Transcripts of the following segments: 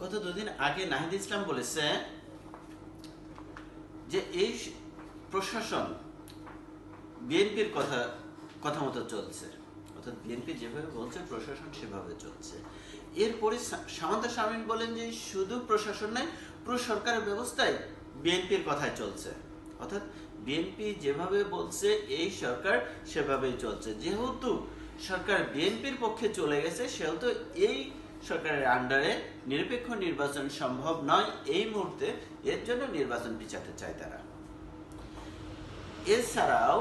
গত দুদিন আগে নাহিদ ইসলাম বলেছে যে এই প্রশাসন বিএনপির কথা কথা মতো চলছে। অর্থাৎ বিএনপি যেভাবে বলছে, প্রশাসন সেভাবে চলছে। এরপরে সামান্তা শামীম বলেন যে শুধু প্রশাসন নয় পুরো সরকারের ব্যবস্থায় বিএনপির কথাই চলছে। অর্থাৎ বিএনপি যেভাবে বলছে, এই সরকার সেভাবেই চলছে। যেহেতু সরকার বিএনপির পক্ষে চলে গেছে, সেহেতু এই সরকারের আন্ডারে নিরপেক্ষ নির্বাচন সম্ভব নয়, এই মুহূর্তে এর জন্য নির্বাচন পিছাতে চায় তারা। এছাড়াও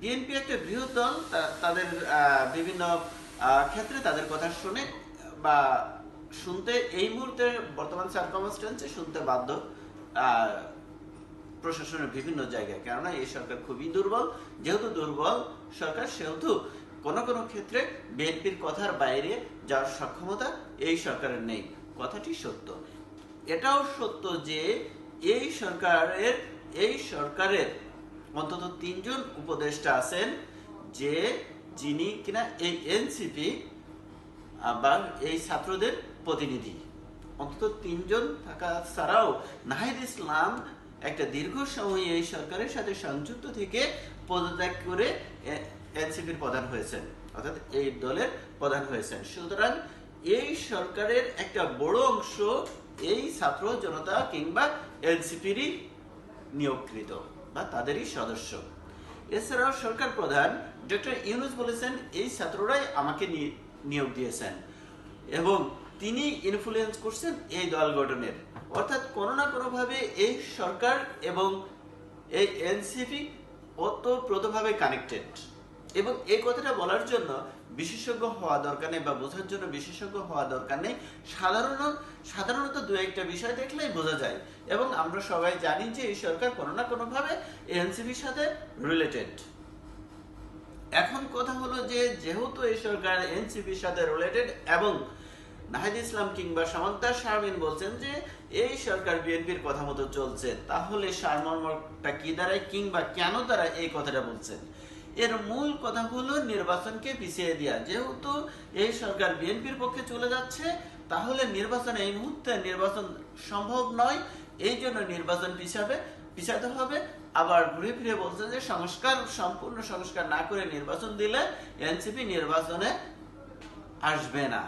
বিএনপি একটা বৃহৎ দল তাদের বিভিন্ন ক্ষেত্রে তাদের কথা শুনে, বা শুনতে এই মুহূর্তে বর্তমান সার্কমস্টেন্সে শুনতে বাধ্য প্রশাসনের বিভিন্ন জায়গায়। কেননা, এই সরকার খুবই দুর্বল। যেহেতু দুর্বল সরকার, সেহেতু কোনো কোনো ক্ষেত্রে বিএনপির কথার বাইরে যাওয়ার সক্ষমতা এই সরকারের নেই। কথাটি সত্য। এটাও সত্য যে এই সরকারের এই সরকারের অন্তত তিনজন উপদেষ্টা আছেন যে যিনি কিনা এই এনসিপি আবার এই ছাত্রদের প্রতিনিধি। অন্তত তিনজন থাকা ছাড়াও নাহিদ ইসলাম একটা দীর্ঘ সময় এই সরকারের সাথে সংযুক্ত থেকে পদত্যাগ করে এনসিপির প্রধান হয়েছেন, অর্থাৎ এই দলের প্রধান হয়েছেন। সুতরাং এই সরকারের একটা বড় অংশ এই ছাত্র জনতা কিংবা এনসিপিরই নিয়োগকৃত বা তাদেরই সদস্য। এছাড়াও সরকার প্রধান ডক্টর ইউনুস বলেছেন, এই ছাত্ররাই আমাকে নিয়োগ দিয়েছেন। এবং তিনি ইনফ্লুয়েন্স করছেন এই দল গঠনের। অর্থাৎ কোনো না কোনোভাবে এই সরকার এবং এই এনসিপি ওতপ্রোতভাবে কানেক্টেড এবং এই কথাটা বলার জন্য বিশেষজ্ঞ হওয়া দরকার নেই বা বোঝার জন্য বিশেষজ্ঞ হওয়া দরকার নেই। সাধারণ, সাধারণত দু একটা বিষয় দেখলেই বোঝা যায় এবং আমরা সবাই জানি যে এই সরকার কোনো না কোনোভাবে এনসিপির সাথে রিলেটেড এখন কথা হলো যে যেহেতু এই সরকার এনসিপির সাথে রিলেটেড এবং নাহিদ ইসলাম কিংবা সামান্তা শারমিন বলছেন যে এই সরকার বিএনপির কথা মতো চলছে, তাহলে সারমর্মটা কি দাঁড়ায় কিংবা কেন তারা এই কথাটা বলছেন? এর মূল কথা হলো নির্বাচনকে পিছিয়ে দেওয়া যেহেতু এই সরকার বিএনপির পক্ষে চলে যাচ্ছে, তাহলে নির্বাচন এই মুহূর্তে নির্বাচন সম্ভব নয়। এই জন্য নির্বাচন পিছাবে, পিছাতে হবে। আবার ঘুরে ফিরে বলছে যে সংস্কার, সম্পূর্ণ সংস্কার না করে নির্বাচন দিলে এনসিপি নির্বাচনে আসবে না।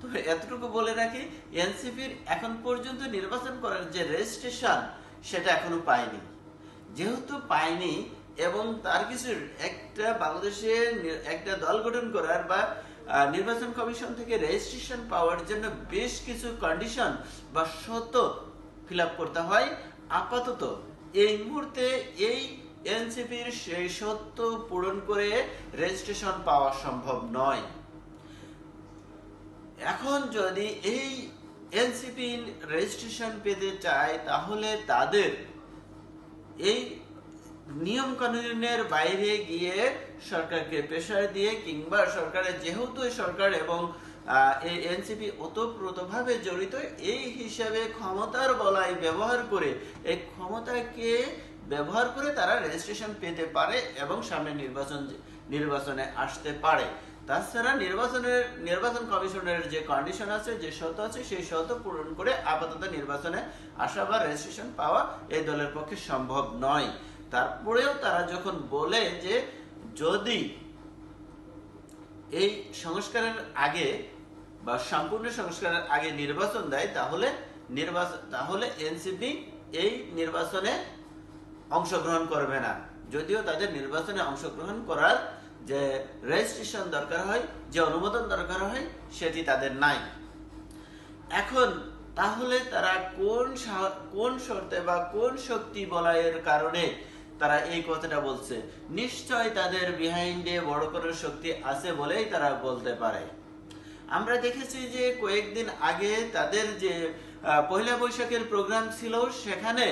তো এতটুকু বলে রাখি, এনসিপির এখন পর্যন্ত নির্বাচন করার যে রেজিস্ট্রেশন, সেটা এখনও পায়নি। যেহেতু পায়নি এবং তার কিছু একটা বাংলাদেশে একটা দল গঠন করার বা নির্বাচন কমিশন থেকে রেজিস্ট্রেশন পাওয়ার জন্য বেশ কিছু কন্ডিশন বা শর্ত ফিল করতে হয়। আপাতত এই মুহূর্তে এই এনসিপির সেই সত্য পূরণ করে রেজিস্ট্রেশন পাওয়া সম্ভব নয়। এখন যদি এই এনসিপি রেজিস্ট্রেশন পেতে চায়, তাহলে তাদের এই নিয়ম কানুনের বাইরে গিয়ে সরকারকে প্রেশার দিয়ে কিংবা সরকারের যেহেতু সরকার এবং এই এনসিপি ওতপ্রোতভাবে জড়িত, এই হিসাবে ক্ষমতার বলাই ব্যবহার করে, এই ক্ষমতাকে ব্যবহার করে তারা রেজিস্ট্রেশন পেতে পারে এবং সামনে নির্বাচন, নির্বাচনে আসতে পারে। তাছাড়া নির্বাচনের, নির্বাচন কমিশনের যে কন্ডিশন আছে, যে শর্ত আছে, সেই শর্ত পূরণ করে আপাতত নির্বাচনে আসা বা রেজিস্ট্রেশন পাওয়া এই দলের পক্ষে সম্ভব নয়। তারপরেও তারা যখন বলে যে যদি এই সংস্কারের আগে বা সম্পূর্ণ সংস্কারের আগে নির্বাচন দেয়, তাহলে নির্বাচন তাহলে এনসিপি এই নির্বাচনে অংশগ্রহণ করবে না। যদিও তাদের নির্বাচনে অংশগ্রহণ করার যে রেজিস্ট্রেশন দরকার হয়, যে অনুমোদন দরকার হয়, সেটি তাদের নাই। এখন তাহলে তারা কোন কোন শর্তে বা কোন শক্তি বলয়ের কারণে তারা এই কথাটা বলছে। নিশ্চয় তাদের বিহাইন্ডে বড় কোনো শক্তি আছে বলেই তারা বলতে পারে। আমরা দেখেছি যে কয়েকদিন আগে তাদের যে পয়লা বৈশাখের প্রোগ্রাম ছিল, সেখানে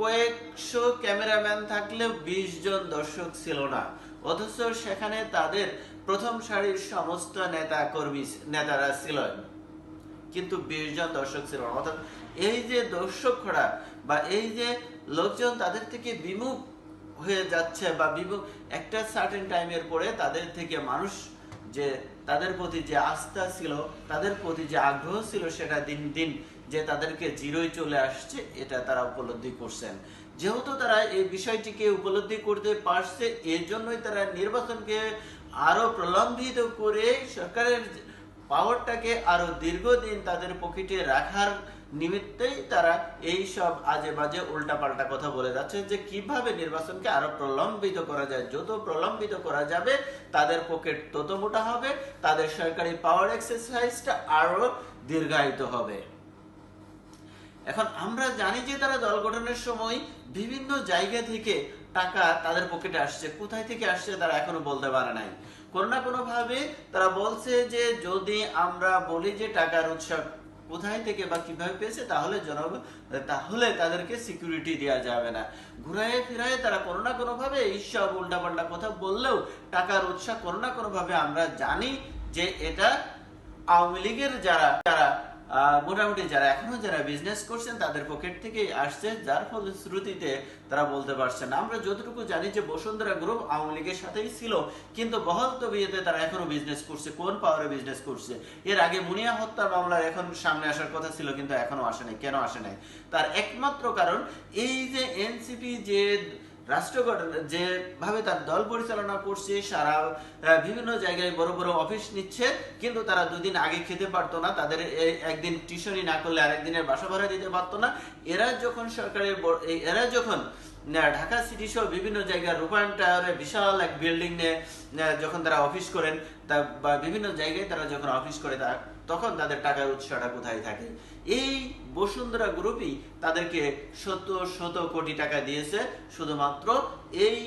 কয়েকশো ক্যামেরাম্যান থাকলেও বিশ জন দর্শক ছিল না। অথচ সেখানে তাদের প্রথম সারির সমস্ত নেতা কর্মী নেতারা ছিলেন। কিন্তু বিশ জন দর্শক ছিল না। অর্থাৎ এই যে দর্শক খোড়া বা এই যে লোকজন তাদের থেকে বিমুখ হয়ে যাচ্ছে বা একটা সার্টেন টাইমের পরে তাদের থেকে মানুষ যে তাদের প্রতি যে আস্থা ছিল, তাদের প্রতি যে আগ্রহ ছিল সেটা দিন দিন যে তাদেরকে জিরোই চলে আসছে, এটা তারা উপলব্ধি করছেন। যেহেতু তারা এই বিষয়টিকে উপলব্ধি করতে পারছে এর জন্যই তারা নির্বাচনকে আরও প্রলম্বিত করে সরকারের পাওয়ারটাকে আরও দীর্ঘদিন তাদের পকেটে রাখার নিমিত্তেই তারা এই সব আজে বাজে উল্টাপাল্টা কথা বলে যাচ্ছে যে কীভাবে নির্বাচনকে আরও প্রলম্বিত করা যায়, যত প্রলম্বিত করা যাবে, তাদের পকেট তত মোটা হবে, তাদের সরকারি পাওয়ার এক্সারসাইজটা আরও দীর্ঘায়িত হবে। এখন আমরা জানি যে তারা দল গঠনের সময় বিভিন্ন জায়গা থেকে টাকা তাদের পকেটে আসছে, কোথায় থেকে আসছে তারা এখনও বলতে পারে নাই। কোনো না কোনো ভাবে তারা বলছে যে যদি আমরা বলি যে টাকার উৎস কোথায় থেকে বা কীভাবে পেয়েছে, তাহলে জনগণ তাহলে তাদেরকে সিকিউরিটি দেওয়া যাবে না। ঘুরায় ফিরায় তারা কোনো না কোনো ভাবে এইসব উল্টাপাল্টা কথা বললেও টাকার উৎস কোনো না কোনো ভাবে আমরা জানি যে এটা আওয়ামী লীগের যারা যারা মোটামুটি যারা এখনও যারা বিজনেস করছেন, তাদের পকেট থেকেই আসছে, যার ফলশ্রুতিতে তারা বলতে পারছেন না। আমরা যতটুকু জানি যে বসুন্ধরা গ্রুপ আওয়ামী লীগের সাথেই ছিল, কিন্তু বহল তবিয়েতে তারা এখনও বিজনেস করছে, কোন পাওয়ারে বিজনেস করছে? এর আগে মুনিয়া হত্যা মামলা এখন সামনে আসার কথা ছিল, কিন্তু এখনও আসে নাই কেন আসে নাই? তার একমাত্র কারণ, এই যে এনসিপি যে রাষ্ট্র যেভাবে তার দল পরিচালনা করছে, সারা বিভিন্ন জায়গায় বড় বড় অফিস নিচ্ছে, কিন্তু তারা দুদিন আগে খেতে পারতো না, তাদের একদিন টিউশনই না করলে আরেকদিনের বাসা ভাড়া দিতে পারতো না। এরা যখন সরকারের এরা যখন ঢাকা সিটি সহ বিভিন্ন জায়গায় রূপায়ণ টাওয়ারে বিশাল এক বিল্ডিং নিয়ে যখন তারা অফিস করেন বা বিভিন্ন জায়গায় তারা যখন অফিস করে, তা, তখন তাদের টাকার উৎসটা কোথায় থাকে? এই বসুন্ধরা গ্রুপই তাদেরকে শত শত কোটি টাকা দিয়েছে, শুধুমাত্র এই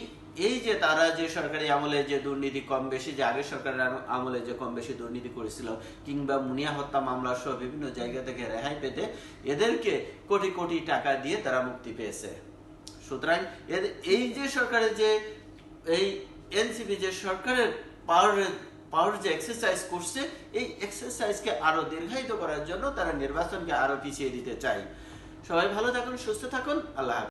এই যে তারা যে সরকারি আমলে যে দুর্নীতি কম বেশি, যে আগের সরকারের আমলে যে কম বেশি দুর্নীতি করেছিল, কিংবা মুনিয়া হত্যা মামলা সহ বিভিন্ন জায়গা থেকে রেহাই পেতে, এদেরকে কোটি কোটি টাকা দিয়ে তারা মুক্তি পেয়েছে। সুতরাং এর- এই যে সরকারের যে, এই এনসিপি যে সরকারের পাওয়ারের পাওয়ার যে এক্সারসাইজ করছে, এই এক্সারসাইজকে আরও দীর্ঘায়িত করার জন্য তারা নির্বাচনকে আরও পিছিয়ে দিতে চায় সবাই ভালো থাকুন, সুস্থ থাকুন, আল্লাহ।